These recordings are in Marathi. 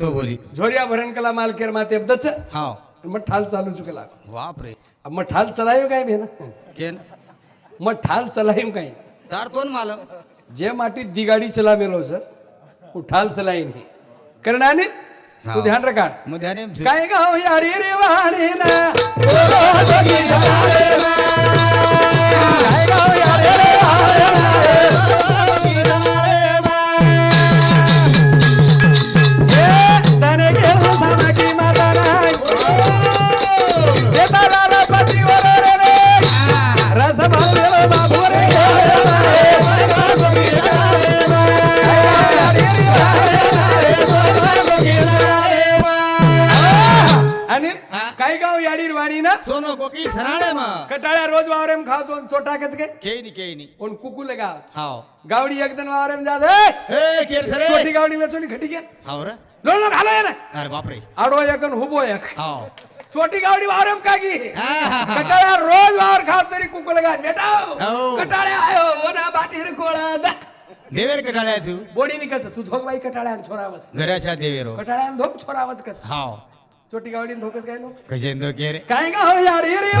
वाचो बोली झोरिया भरण कला मालकेर माते अब्दच. हाव. मग ठाल चालू चुकला. बाप रे मग ठाल चलायो काय भेन केन? मग ठाल चलायो काय? तार कोण मालम. जे माटी दिगाडी चला मेलो सर वो ठाल चलाई नाही करणाने तू हा. ध्यान रखाड. मग ध्याने काय गाव यारी रे वाणी ना. काय गाव यारी रे वाणी ना. सोनो कोकी सराळे मग कटाळ्या रोज वावरेम खावतो चोटा कच के केनी केनी उन कुकुले गाव हाव। गावडी एकदम वावरेम जात ए! केर छोटी गावडी वेचून खटी घे हाव रे। लोण घालो ना अरे बाप रे आडो एक आणि हुबो एक। हाव। छोटी गावडी वावरेम कागी हा, हा, हा. कटाळ्या रोज वावर खाव तरी कुकुले गाव बेटा हो. कटाळ्या आयो ओना बाटीर कोळा दा। देवेर कटाळ्याचू। बोडी निकच तू धोक बाई कटाळ्या छोरावस। घराच्या देवेरो। कटाळ्या धोक छोरावच कच। हाव। छोटी गावडी धोकच काय लो कशे दो के रे काय गाव याडी रे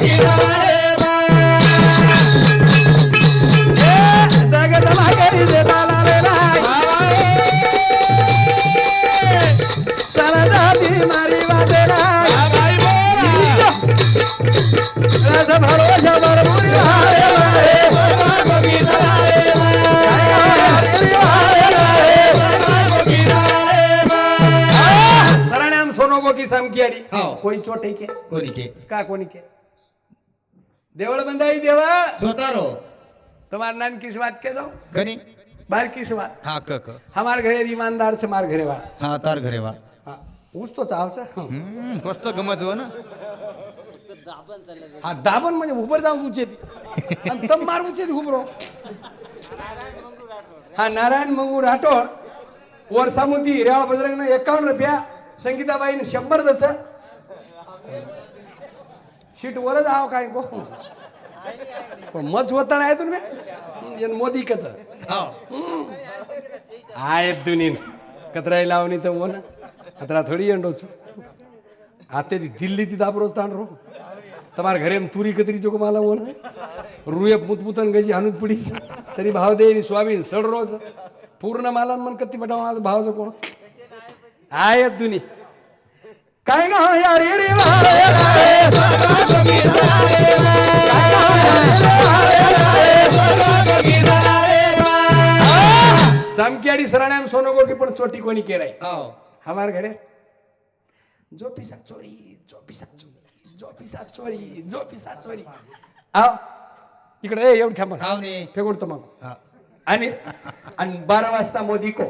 जगत सोनो गो की समकियाडी हाव. कोई चोटे के कोणी के का कोणी के देवळ बंदाई देवळ सोतारो तुम्हार नान किस बात के जाओ कनी बार किस बात हा क क हमार घरे ईमानदार से मार घरे वा हा तार घरे वा हाँ, ऊस तो चाव सा हम्म, मस्त गमत हो ना हा दाबन म्हणजे उभर जाऊन उचेती आणि तम मार उचेती उभरो हा नारायण मंगू राठोड संगीताबाईने शंभर दच. शीट वरच आव काय को मच वतण आहे तुम्ही? मोदी कच. हो. आहेत दुनी कचराई लावणी तर मोन कचरा थोडी येंडोच. आते ती दिल्ली ती दाबरोच ताण रो. तमार घरे तुरी कतरी चोक मला मोन रुये मुतमुतन गजी हनुज पिढीच तरी भाव दे स्वाबीन सड रोज पूर्ण मला मन कत्ती बटावून भाव भावचं कोण. आय दुनी काय ना यार रे सामकी सराण्याम सोनोगो की पण चोटी कोणी केराय हमार घरे. जो पिसा चोरी जो पिसा चोरी जो पिसा चोरी जो पिसा चोरी. आ इकडे एवढं थांबा. फेकूडतो मग आणि आणि बारा वाजता मोदी को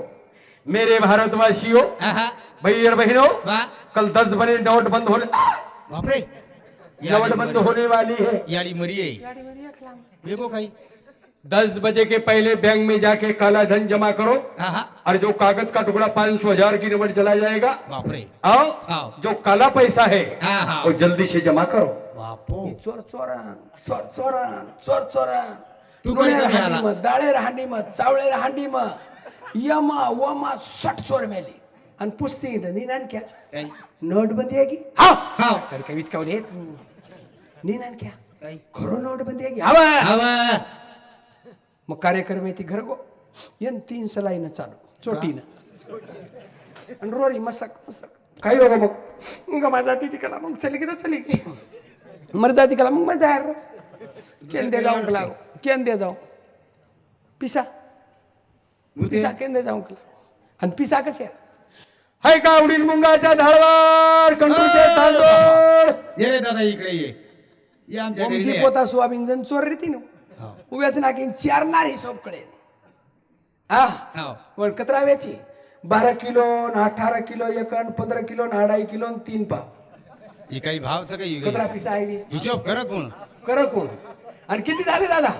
मेरे भारतवासियों हा हा भैया बहनों कल दस बजे नोट बंद होने बाप रे नोट बंद होने वाली है। याडी मरी वेगो काही. दस बजे के पहले बैंक में जाके काला धन जमा करो। और जो कागज का टुकड़ा पाँच सौ हजार की नोट चला जाएगा बाप रे आओ आओ। जो काला पैसा है हा हा. वो जल्दी से जमा करो। बापो. चोर चोरान चोर चोरान चोर हांडी आला? मत दाळे हांडी मत सावळे हांडी मत. यमा वमा सट चोर मेली. आणि पुस्ती नी नानक्या काही नोटबंदी आहे की? हा हाव. अरे काही विचकावले तू नी नानक्या काही खरो नोटबंदी आहे की? हवा. हवा. मग कार्यक्रम येते घर गो येन तीन सलाईनं चालू चोटीनं. आणि रोरी मसक मसक. काही बघा मग? मग माझा ती कला मग चली की तर चली की. मर जाती कला मग मजा आहे केन दे जाऊन कला केन दे जाऊ पिसा. पिसा जाऊन कला आणि पिसा कसे हाय का उडीद मुंगाच्या झाडवर कंटूचे तांदूळ? ये रे दादा इकडे ये. ये आमच्या घरी ओमती ये. पोता सोयाबीन जण चोर रे तीन. हाव. उभ्याच नाकीन चारणार हिशोब कळेल हा? हाव पण कतरा वेची बारा किलो न अठारा किलो एक अन पंधरा किलो न अढाई किलो न तीन पाव. ही काही भावचं काही कतरा पिसा आहे. हिशोब कर कोण. कर कोण. आणि किती झाले दादा?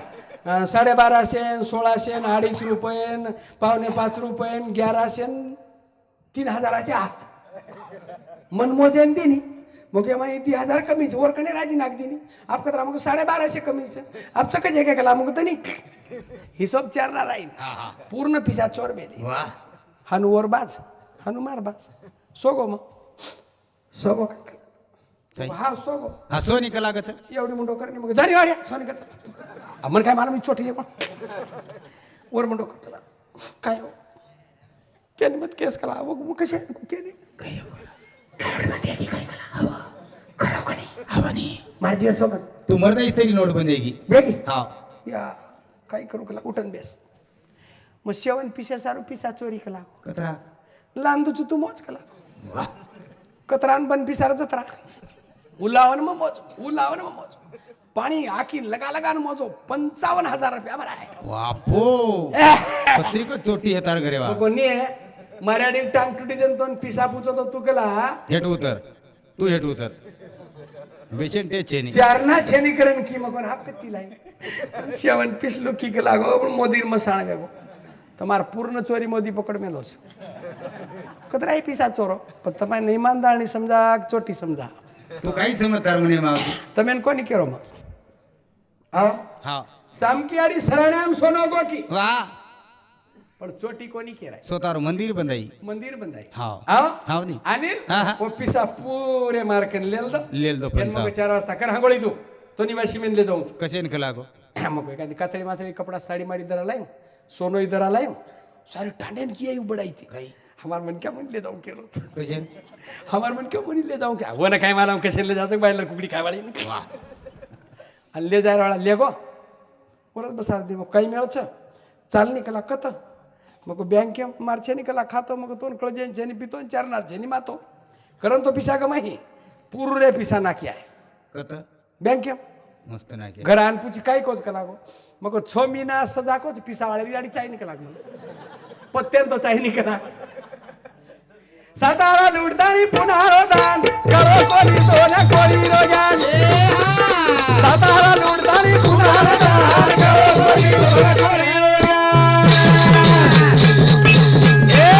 साडेबाराशे सोळाशे अडीच रुपये पावणे पाच रुपये ग्याराशे तीन हजाराचे आत. मनमोजे न दिनी. मग माहिती ती हजार कमीच. वर कणे राजी नाक दिनी. आप कतरा मग साडेबाराशे कमीच. आप चकच एक केला? मग तनी हिशोब. हा हा. पूर्ण पिसा चोर मेले. हनुवर बाज. हनुमार बाज. सोगो मग. सोगो काय केलं? काय? हा सोगो. हा सोनी का लागत एवढी मुंडो करणे मग. जारी वाड्या सोनिकाचा अमर काय मला मी आहे कोण? वर मुंडो करला काय हो? मत केस कला. वो कसे केने माझी सोबत. तू मरताईस तरी नोट बंद आहे की. हा. या काय करू कला? उठन बेस. मग शेवण पिशा सारू पिसा चोरी कला. कतरा. लांदूच तू मोज कला. वा. कतरान बन पिसार जत्रा. उलावन मग मोज. उलावन मग मोज. पाणी आखी लगा लगा मोजो. पंचावन्न हजार रुपया बरं आहे. बापो. पत्रिका चोटी येतात घरे वा कोणी आहे? मराठी टांग टुटी जन तो पिसा पुचतो तुकला हेट उतर. तू हेट उतर. बेचन ते छेनी. छेनी करण की मग हा किती लाई शेवण पिसलो की लागो पण मोदीर मसाण गागो तुम्हार पूर्ण चोरी मोदी पकड मेलोस. कतरा पिसा चोरो? पण तुम्हाला ईमानदार समजा चोटी समजा. तू काही समजदार म्हणे माग तमेन कोणी केरो मग? हा? सामकी आणि सरण्याम सोनो गोकी. वा. पण चोटी कोणी केलाय? स्वतः मंदिर बंदाई मंदिर बंदाई हाव. हाव नी. अनिल ओपिसा पुरे मार्कन लेल दो लेल दो पण मग चार वाजता. कर हांगोळी तू. तो निवासी मेनले जाऊ कशेन कला गो मग एखादी काचडी माचडी कपडा साडी माडी दरा लाय सोनो दरा लाय सारी टांडेन की आई उबडाई ती. हमार मन क्या म्हणले जाऊ केलो कशेन हमार मन क्या म्हणले जाऊ क्या हो ना काय मला? कशेन ले जातो? बायला कुकडी काय वाळी ले जायला वाळा ले गो बोलत बसार दे मग काही मिळच चाल निकला कत मग बँके मारचे निकला खातो मग तोन कळजे जेनी पितो चारणार जेनी मातो करन तो पिसा गमाही पुरे पिसा नाकी आहे कत बँके मस्त ना के घर आणपूची काही कोच का लागो मग छ महिना असं जाकोच पिसा वाळी गाडी चाय निकला म्हणून पत्त्यान तो चाय निकला सातारा लुडतानी पुन्हा रोदान. करो कोली तो ना कोली रोजान सातारा लुडतानी पुन्हा रोदान. करो कोली तो ना कोली रोजान ए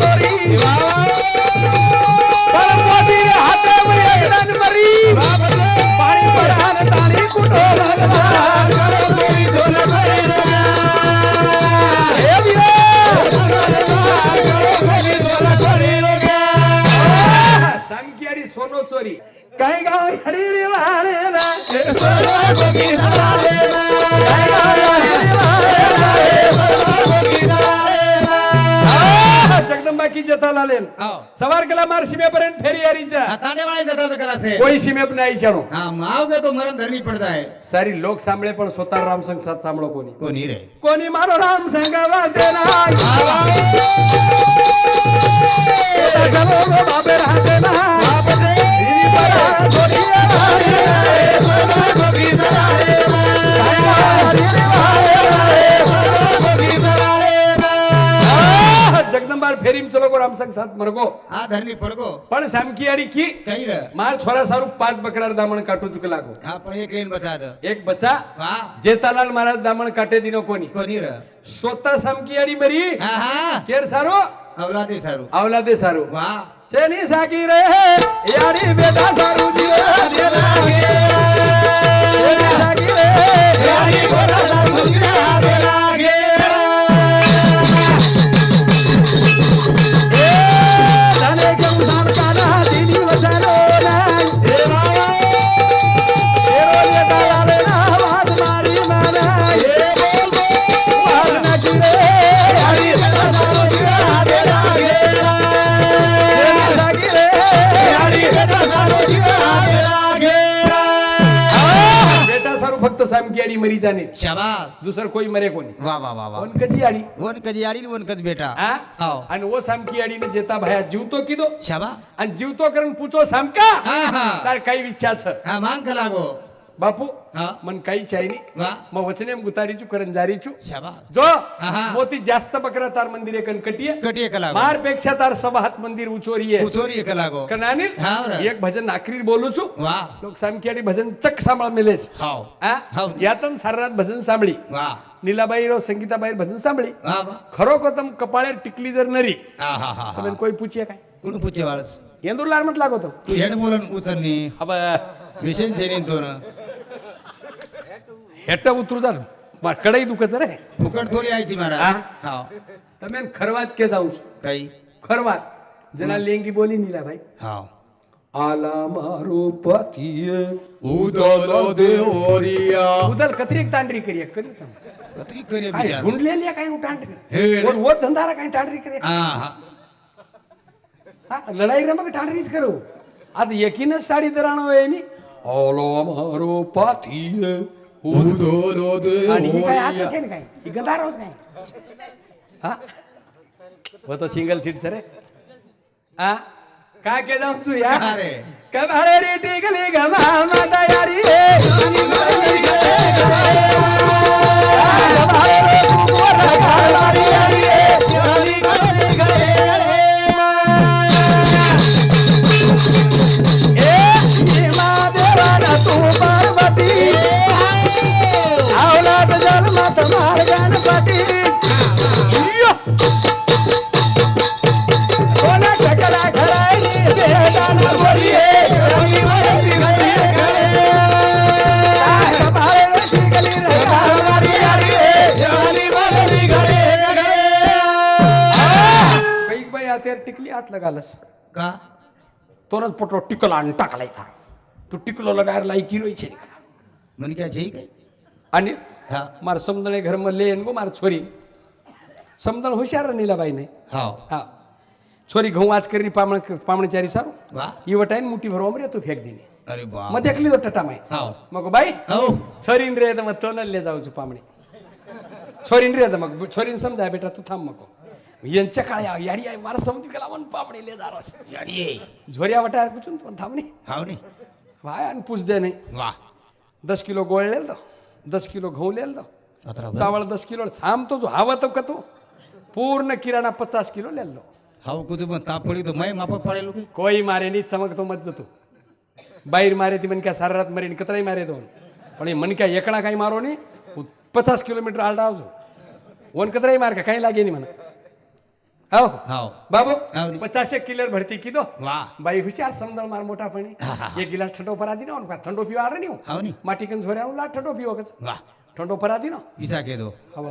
चोरी. हाते मरी पाणी पडान ताणी कुठो भगवान? चोरी काय गाव हडी रे वाडेला काय गाव हडी वाडेला जगदंबा की जता लालेन हाव सवार केला मार सीमेपर्यंत फेरी यारीचा. हा तांडे वाळे जातात कला से कोई सीमेप नाही चाणो हा माव गे तो मरण धरणी पडता है सारी लोक सांभळे पण स्वतः राम संग साथ सांभळो कोणी. कोणी रे? कोणी मारो राम संगावा देना चलो गो बाबे राहते ना परा જગદંબાર ફેરીમ ચલો કો રામ સંગ સાથ મરગો આ ધરની પડગો પણ સામકીયાડી કી કઈ રે માર છોરા સારું પાંચ બકરાર દામણ કાટો ચુક લાગો હા પણ એક લઈને બચા દો એક બચા વાહ જેતાલાલ મહારાજ દામણ કાટે દીનો કોની કોની રે સોતા સામકીયાડી મરી હા હા કેર સારો અવલાદે સારું અવલાદે સારું વાહ ચેની સાકી રે યાડી બેટા સારું જીવે લાગે સાકી રે યાડી બેટા સારું જીવે લાગે सामकी आडी मरी जाणे. शाबास. दुसरं कोई मरे कोणी. वा वा वा वा. कोण कची आडी. वन कधी आडी वन कधी बेटा. हा. हाव आणि वो सामकी आडीने जेता भाया जीवतो किदो. शाबा आणि जीवतो करण पूछो सामका. हा हा. तार काही विच्छा छ. हा मांग लागो. બાપુ મન કઈ છે નહીં મો વચને ગુતારી છું કરન જારી છું જો મોતી જાસ્ત બકરા તાર મંદિરે કન કટીએ કટીએ કલાગો માર પેક્ષા તાર સબ હાથ મંદિર ઉચોરીએ ઉચોરીએ કલાગો કનાની એક ભજન આખરી બોલું છું વાહ લોક સામકિયાડી ભજન ચક સાંભળ મિલે છે હાવ હા યાતમ સારા રાત ભજન સાંભળી વાહ નીલાબાઈ રો સંગીતાબાઈ ભજન સાંભળી ખરો કો તમ કપાળે ટીકલી જર નરી તમે કોઈ પૂછીએ કાઈ કોણ પૂછે વાળસ એંદુર લાર મત લાગો તો હેડ બોલન ઉતરની હવે વિશેષ જરીન તો ना હેઠ ઉતરું તાર કડાઈ દુખે રે ફુકટ થોડી આવી છે મારા હા? હા તમે એને ખરવાત કે જાઉં છું કઈ ખરવાત જેના લેંગી બોલી નીલા ભાઈ હા આલા મારો પતિએ ઉદલો દેવરિયા ઉદલ કતરી તાંડરી કરીએ કર્યું તમે કતરી કરે કાંઈ બિચારો ઝુંડ લે લે કાંઈ હું તાંડરી હે, લે. ઓર વો ધંધારા કાંઈ તાંડરી કરે હા હા હા લડાઈ રમક તાંડરી જ કરું આ તો યકીન જ સાડી દરાણો હોય એની ઓલો મારો પતિએ आणि ही काय आजच आहे काय? ही नाही. हा? सिंगल सीट रे. हा का के जाऊ या? कमारे रे? टिकली गमा माता यारी रे? घातलं घालस. का? तोनच पोटो टिकला आणि टाकलायचा तू टिकलोला गायर लाई किरोयचे छे म्हणे काय जे काय? आणि मार समजणे घर मधले येन गो मार छोरी. समजण हुशार नीलाबाईने हा हा. छोरी घऊ आज करी पामण पामणचारी सारू. वा. इवट आहे मोठी भरवा मरे तू फेक दिली अरे मग देखली तो टटा माय. मग बाई छोरी रे तर मग तो नल्ले जाऊ पामणी. छोरीन रे तर मग छोरीन समजा बेटा तू थांब मग. यांच्या काळ्या याडी आहे मला समुद्र गेला म्हणून पामणे ले दारास याडी झोऱ्या वाटा कुचून पण थांबणे हाव वाय आणि पूछ दे नाही. वा. दस किलो गोळ लेलो दस किलो घऊ लेल दो चावळ दस किलो थांबतो जो हवा तो का तो? पूर्ण किराणा पचास किलो लेलो हाव कुठे पण ताप तो मै माप पडेल कोई मारे नाही चमकतो मत जातो बाहेर मारे ती म्हणक्या सारा रात मारे कतराही मारे दोन. पण म्हणक्या एकणा काही मारो नाही पचास किलोमीटर आलडा अजून वन कतराही मार काही लागे नाही म्हणा. हो. हो बाबू और- पचास एक किलर भरती की दो वाह भाई होशियार समझदार मार मोटा हाँ, हाँ, पानी हाँ। एक गिलास ठंडो परा दी ना उनका ठंडो पीवा रही हो हो नी. माटी कन झोरे ला ठंडो पीओ कस वाह ठंडो परा दी ना विसा के दो अब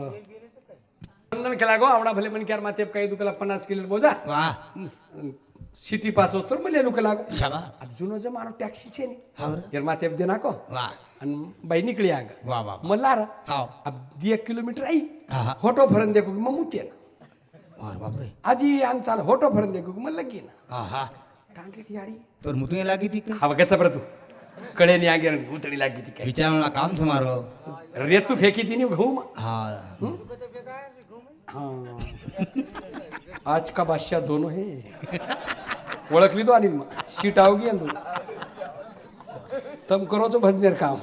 चंदन केला गो आवडा भले मन क्यार माते दू कला पन्नास किलर बोजा. वाह सिटी पास असतो मले लोक लागो शाबा. अब जुनो जमानो टैक्सी छे नी. हावर यार माते दे नाको वाह अन बाई निकली आग. वाह वाह मला अब दी एक किलोमीटर आई. हा, होटो फरन देखो म मुते अरे बापरे. आजी आमचा होटो फरन देखू म्हणलं की ना हा हा टांडरीची जाडी तर मुतुने लागी ती का? हवा गचा बरं तू. कळे नि आगे उतडी लागी ती काय. विचार काम समारो. रेतू फेकी तिने घाऊ मा हा. आज का बादशाह दोनों है? ओळखली तो आणि सीट आवगी तू? तम करोचो भजनेर काम.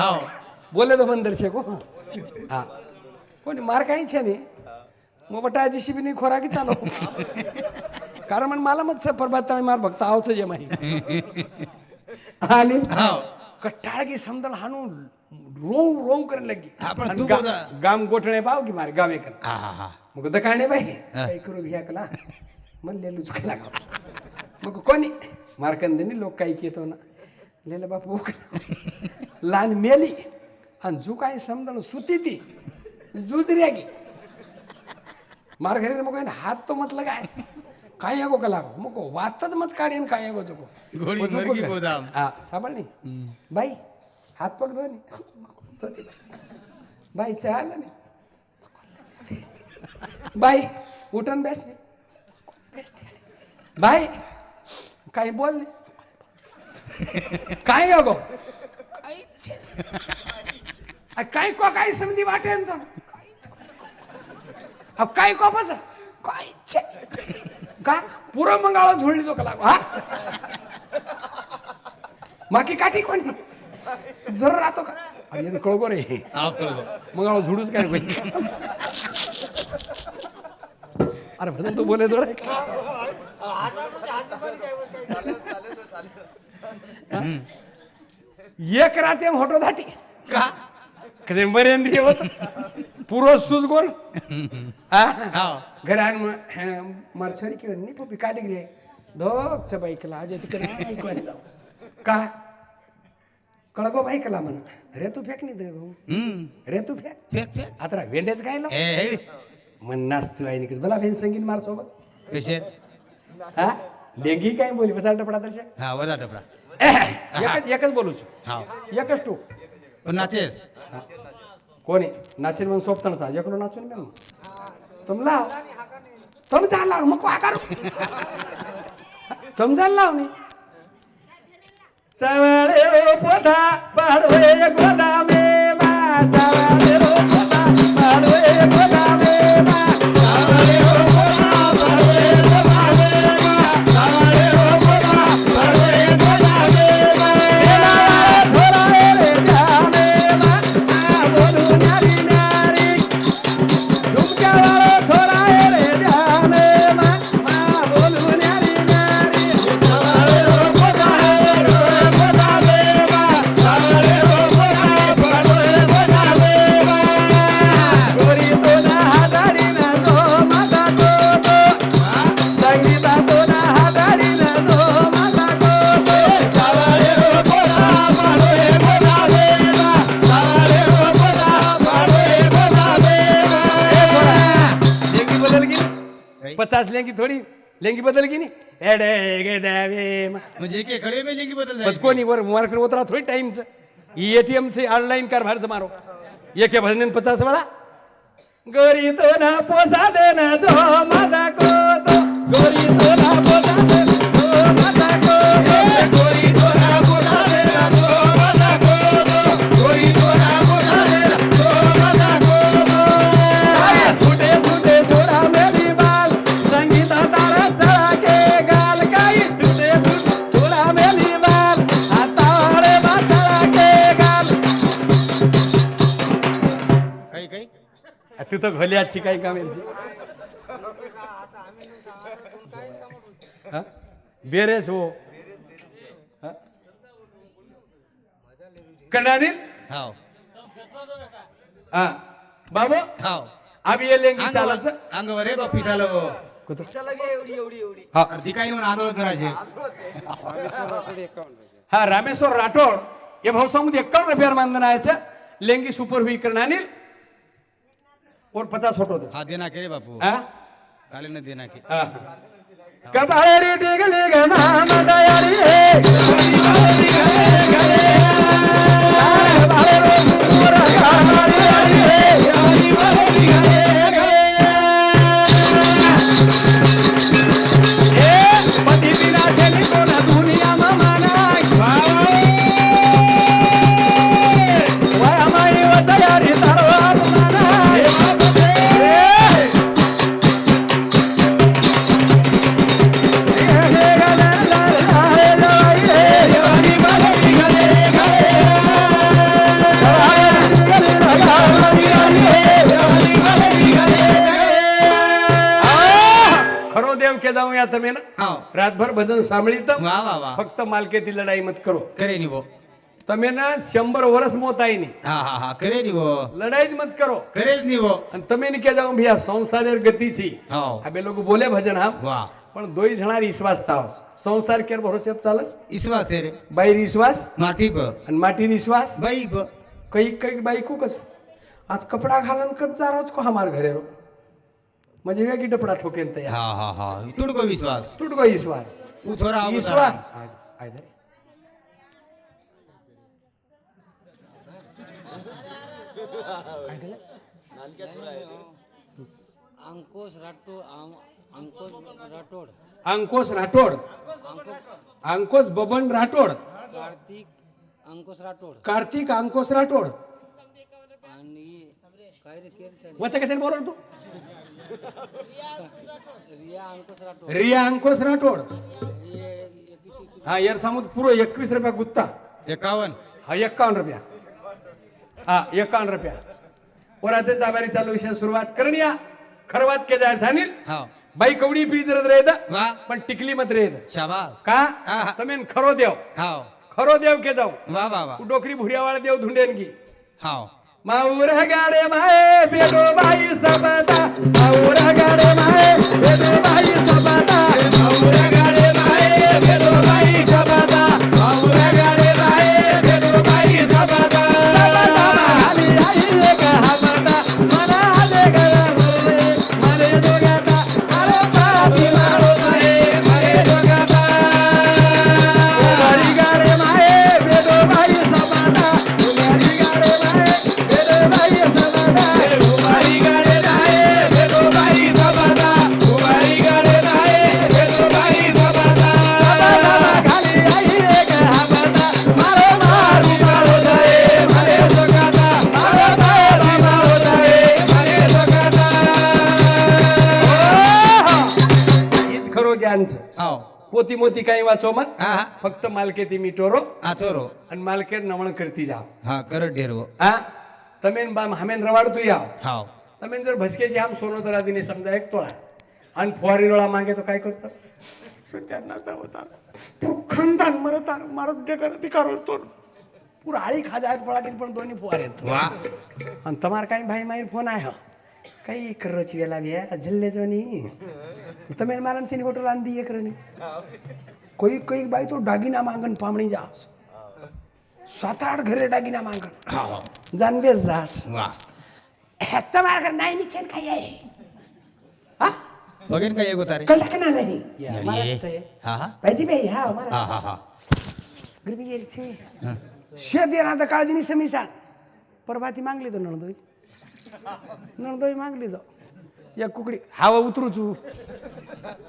हो बोले तो मन दर्शक हो हाँ. कोणी मार काहीच्याने मग बटा जिशिबी नाही खोराकी चालो. कारण म्हण मला मत प्रभात मार बघता आवच जे माही आणि कट्टाळ की समजा हाणून रोव रोव करून लगी. गाम गोठणे पाव की मारे गावे कर मग दकाने बाई काय करू घ्या कला. म्हणले लुच कला मग कोणी? मारकंदनी लोक काही येतो ना. लेलं बापू लहान मेली. आणि जो काही समजा सुती ती. जूज रेगी मार घरी मग हात तो म्हटलं काय? काय यागो कला मग वातच मत काढेन काय यागो चुको. हा साबळ नाही बाई हात पग धोनी धोती बाई. चाल नाही बाई उठून बेसते बाई काही बोल नाही काय अगो काहीच काहीको काही समधी वाटे म्हणतो काही कोपच काय का? पुरा मंगाळ झोडली तो लागू हा? बाकी काठी कोणी? जर राहतो का? अरे कळगो रे मंगाळ झोडूच काय अरे भजन तू बोले रे एक राते होटो धाटी. का? कसे बरेन रे होत पुरो सूज गोल हा घरान मार छोरी की नाही पप्पी काढी रे धोक बाईकला आज तिकडे ऐकवायला जाऊ का कळगो बाई कला म्हण रे तू फेक नाही दे भाऊ. रे तू फेक फेक फेक आता वेंडेच काय मन नाचतो आहे निकस भला फेन संगीत मार सोबत कसे हा लेंगी काय बोली बसा टपडा तसे हा वजा टपडा एकच एकच बोलूच हा एकच तू पण नाचेस कोणी? नाचेल म्हणून सोपताना एकलो नाचून गेलो तुम लाव. तुम जा लाव. मग आकार तुम जा लाव नी. चवळे रो पोधा पाडवे गोदा मेवा. चवळे रो पोधा पाडवे गोदा पचास लेंगी थोडी लेंगी बदल की नाही एडे गे द्यावे म्हणजे एके खडे में लेंगी बदल बस. कोणी वर मार्केट उतरा थोडी टाइमचं एटीएम चे ऑनलाईन कारभारचं मारो। एक भजन पचास वेळा गोरी तो ना पोसा दे ना जो कोतो गोरी तो ना पोसा तू तर घोली आजची काही कामेरची? हा? बेरेच हो. हा? कणानील हाव. हा. बाबू? हाव. आम्ही ये लेंगी चालायचं. अंगावर अंगावर रे बाप्पी झालं कुठं? एवढी एवढी एवढी. हा. ती काही म्हणून आंदोलन करायचे. हा रामेश्वर राठोड. हे भाऊसामध्ये एक्कावन्न रुपयावर मानधन आहे लेंगी सुपर हुई करणानील और पचास फोटो दे हा देना के रे बापू हा काले न देना के हा. कपाळे रे टिकली ग मामा दयाळी रे कपाळे रे मोर कामाळी रे. સાંભળી તો વાહ વાહ વાહ ફક્ત માલકેતી લડાઈ મત કરો કરે ની વો તમે ને શંભર વર્ષ મોત આવી નહીં હા હા હા કરે ની વો લડાઈ જ મત કરો કરે જ ની વો અને તમે ને કે જાઓ ભાઈ આ સંસાર ગતિ છે આ બે લોકો બોલે ભજન હા વાહ પણ દોઈ જણાર વિશ્વાસ થાવ સંસાર કેર ભરોસે ચાલે વિશ્વાસ રે બાઈ વિશ્વાસ માટી પર અને માટી વિશ્વાસ બાઈ પર કઈ કઈ બાઈ કુ કસ आज कपडा घालून कच जा रोज को हमार घरे रो म्हणजे वेगळी डपडा ठोकेन तयार हा हा हा तुडको विश्वास तुडको विश्वास विश्वास. अंकुश राठोड अंकुश राठोड. अंकोश राठोड. अंकोश बबन राठोड. कार्तिक अंकुश राठोड. कार्तिक अंकोश राठोड. आणि काय रे केलं वचा कशाने बोलवर तू? रिया अंकुश राठोड. हा यार सांगू पुरो एकवीस रुपया गुत्ता. एकावन्न. हा एकावन्न रुपया. हा एकावन्न रुपया. वरात दाबारी चालू विषय सुरुवात करून या. खरवात के जाहीर झालील हा. हो. बाई कवडी पिढी जरत रेत पण टिकली मत रेत शाबा का? हा, खरो देव. हाव खरो देव के जाऊ. वा वा वा. डोकरी भुऱ्यावाळा देव धुंडेन की? हाव माऊर गाडे माय बेडो बाई सबदा माऊर गाडे माय बेडो बाई सबदा माऊर પોતી મોતી કાંઈ વાંચો મત હા હા ફક્ત માલકેથી મીટોરો આ ચોરો અને માલકેર નમણ કરતી જાઓ હા કરટ ઢેરવો હા તમે ને બામ હામેન રવાડતું આવો હાવ તમે જર ભસકે છે આમ સોનો દરાદીને સમજાય એક તોળા અને ફુવારી રોળા માંગે તો કાંઈ કરતો ત્યાં ના જાવ તારે ખંડાન મરે તાર મારો ટેકર અધિકારો હતો પૂરા હાળી ખાજા પડાટી પણ દોની ફુવારે હતો વાહ અને તમારે કાંઈ ભાઈ મારી ફોન આવ્યો કઈ કરો છે વેલા બે જલ્લે જો ની તમે મારા છે હોટલ આંધી એક રની કોઈ કોઈ બાઈ તો ડાગીના માંગન પામણી જાવ સાત આઠ ઘરે ડાગીના માંગન હાવ જાનબે જાસ વાહ તમારા ઘર નાઈ નીચે ખાઈ આય હા વગેરે કઈ એગો તારે કલાક ના નહીં અમારા જ છે હા હા ભાઈજી ભાઈ હા અમારા હા હા હા ગરબી છે હા. શેદેરા તો કાળજીની સમીસા પરબાથી માંગ લીધો નણદોઈ નણદોઈ માંગ લીધો એક કુકડી હાવ ઉતરું છું તમ તો સાથે યાર ધણી જ છો મારે ઉતાર ઉતરી થી या कुकडी. हवा उतरू चू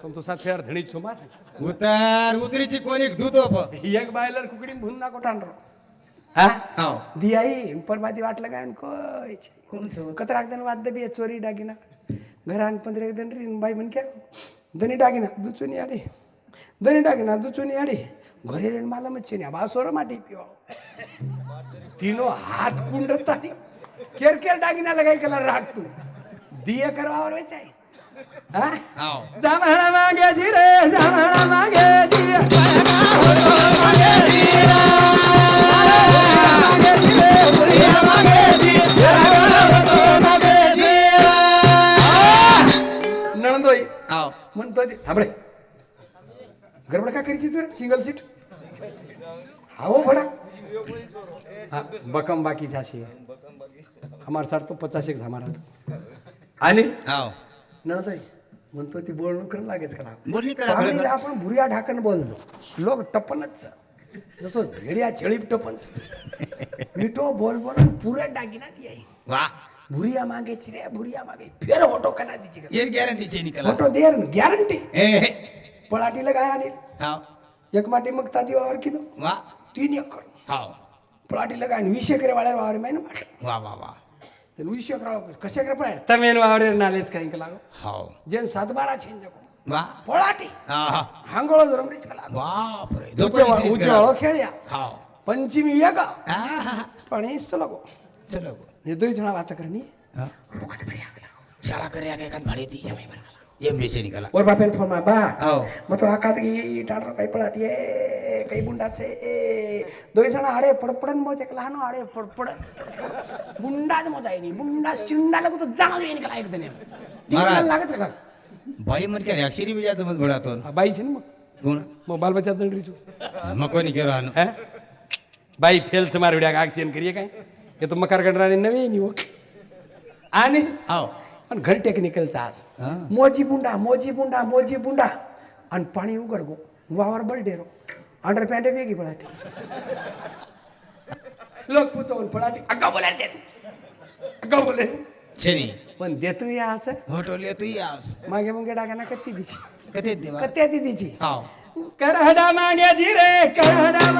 पण तू सात फेर धणी मार उतार उतरीची कोणी धुतो प. एक बायलर कुकडी भून दाखव टांडरो हा? दियाई वाटलं काय आणि कतराक दन वाद्य बी चोरी डागिना. घरान पंधरा एक दन रीन बाई म्हण क्या? दनी डागिना दुचुनी आडे दनी डागिना दुचुनी आडे घरे रेण मला मच्छी बा सोर माटी पिओ तिनो हात कुंडत केर केर डागिना काय केला राग तू. दिये करवावर वेचाय जमण मागे जिरे जमण मागे नळंदोई म्हणतो थांबडे गडबड का करायची तर सिंगल सीट हाओ बडा बकम बाकी झाशी हमार सर तो पचास एक हमारा तो आणि? नळताई म्हणतो ती बोलणं करून लागेच का लाग आपण भुरिया ढाकण बोललो. लोक टपनच जसं भेड्या छेळीप टपन मिठो बोल बोलून पुरे डागिना येई. वा. भुरिया मागे रे भुरिया मागे. फेर होटो कना दिची ये गॅरंटीचे होटो देर गॅरंटी ए हे. पळाटीला काय एक माटी मग तादी वावर किलो. वा. तीन एकर. हो पळाटीला काय आणि वीस एकर वाळ्यावर वावर मेन वाट. वा वा वा. ವಿಶ್ವಕರಾವ್ ಕಶ್ಯಕರಪ್ಪ ತಮ್ಮೇನು ಅವ್ರೇನು ನಾಲೆಜ್ ಕೈಂಕಲಾಗು ಹಾವು ಜೇನು ಸದ್ಬಾರ ಚೇಂಜ್ ವಾ ಪೊಳಾಟಿ ಹಂಗೊಳೋದು ರಂಬ್ರಿಚ್ಕಲ ಬಾಪ್ರೆ ಉಜ್ವಳ ಕೇಳಿಯ ಹಾವು पंचमी वेग पण चलगो चलगो निर्दोष जणा वाचा करणी शाळा करे एखाद भाडे ती Sini, War bapen pun maba. Oh. Mato akat ki tanro kai pelati e kai bunda ce e. Doi sana are perperan mau cek lahano are perperan. Bunda mau cai ini bunda cinda lagu tu jangan ini kalau air dene. Tiga lagat cek lah. Bayi मन क्या reaksi भी जाता मत बड़ा तो बाई से ना गुण मैं बाल बच्चा तो रिचू मैं कोई नहीं कह रहा हूँ बाई फेल से मार वीडियो का एक्सीडेंट करिए कहीं ये तो मकर गणरा ने नवे नहीं वो आने आओ आणि घर टेक्निकलचा आस मोजी बुंडा मोजी बुंडा मोजी बुंडा. आणि पाणी उघड गो वावर बल डेरो अंडर पॅन्ट वेगळी पळाटी. लोक पुचवून पळाटी. अक्का बोलायचे अग्गा बोले. पण देतो या आस होटो येतो या आस मागे मुंगे डागाना कत्ती दिची. कत्ती कत्ती दिची करहडा मागे रे करहडा